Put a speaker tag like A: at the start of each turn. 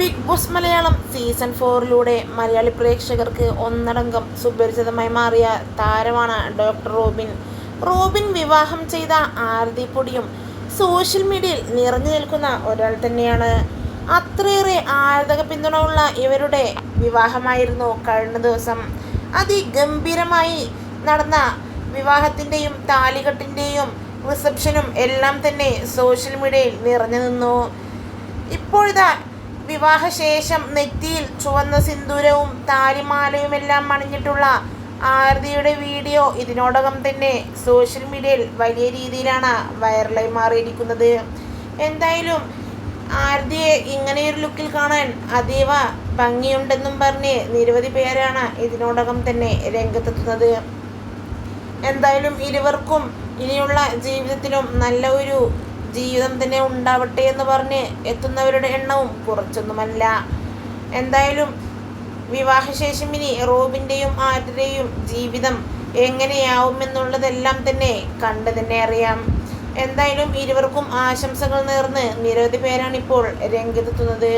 A: Big Boss Malayalam season ഫോറിലൂടെ മലയാളി പ്രേക്ഷകർക്ക് ഒന്നടങ്കം സുപരിചിതമായി മാറിയ താരമാണ് ഡോക്ടർ റോബിൻ. റോബിൻ വിവാഹം ചെയ്ത ആരതി പൊടിയും സോഷ്യൽ മീഡിയയിൽ നിറഞ്ഞു നിൽക്കുന്ന ഒരാൾ തന്നെയാണ്. അത്രയേറെ ആരാധക പിന്തുണ ഉള്ള ഇവരുടെ വിവാഹമായിരുന്നു കഴിഞ്ഞ ദിവസം. അതിഗംഭീരമായി നടന്ന വിവാഹത്തിന്റെയും താലികെട്ടിന്റെയും റിസപ്ഷനും എല്ലാം തന്നെ സോഷ്യൽ മീഡിയയിൽ നിറഞ്ഞു നിന്നു. ഇപ്പോഴിതാ വിവാഹശേഷം നെറ്റിയിൽ ചുവന്ന സിന്ദൂരവും താലിമാലയുമെല്ലാം അണിഞ്ഞിട്ടുള്ള ആരതിയുടെ വീഡിയോ ഇതിനോടകം തന്നെ സോഷ്യൽ മീഡിയയിൽ വലിയ രീതിയിലാണ് വൈറലായി മാറിയിരിക്കുന്നത്. എന്തായാലും ആരതിയെ ഇങ്ങനെയൊരു ലുക്കിൽ കാണാൻ അതീവ ഭംഗിയുണ്ടെന്നും പറഞ്ഞ് നിരവധി പേരാണ് ഇതിനോടകം തന്നെ രംഗത്തെത്തുന്നത്. എന്തായാലും ഇരുവർക്കും ഇനിയുള്ള ജീവിതത്തിലും നല്ല ഒരു ജീവിതം തന്നെ ഉണ്ടാവട്ടെ എന്ന് പറഞ്ഞ് എത്തുന്നവരുടെ എണ്ണവും കുറച്ചൊന്നുമല്ല. എന്തായാലും വിവാഹശേഷം ഇനി റോബിന്റെയും ആരുടെയും ജീവിതം എങ്ങനെയാവുമെന്നുള്ളതെല്ലാം തന്നെ കണ്ടു തന്നെ അറിയാം. എന്തായാലും ഇരുവർക്കും ആശംസകൾ നേർന്ന് നിരവധി പേരാണിപ്പോൾ രംഗത്തെത്തുന്നത്.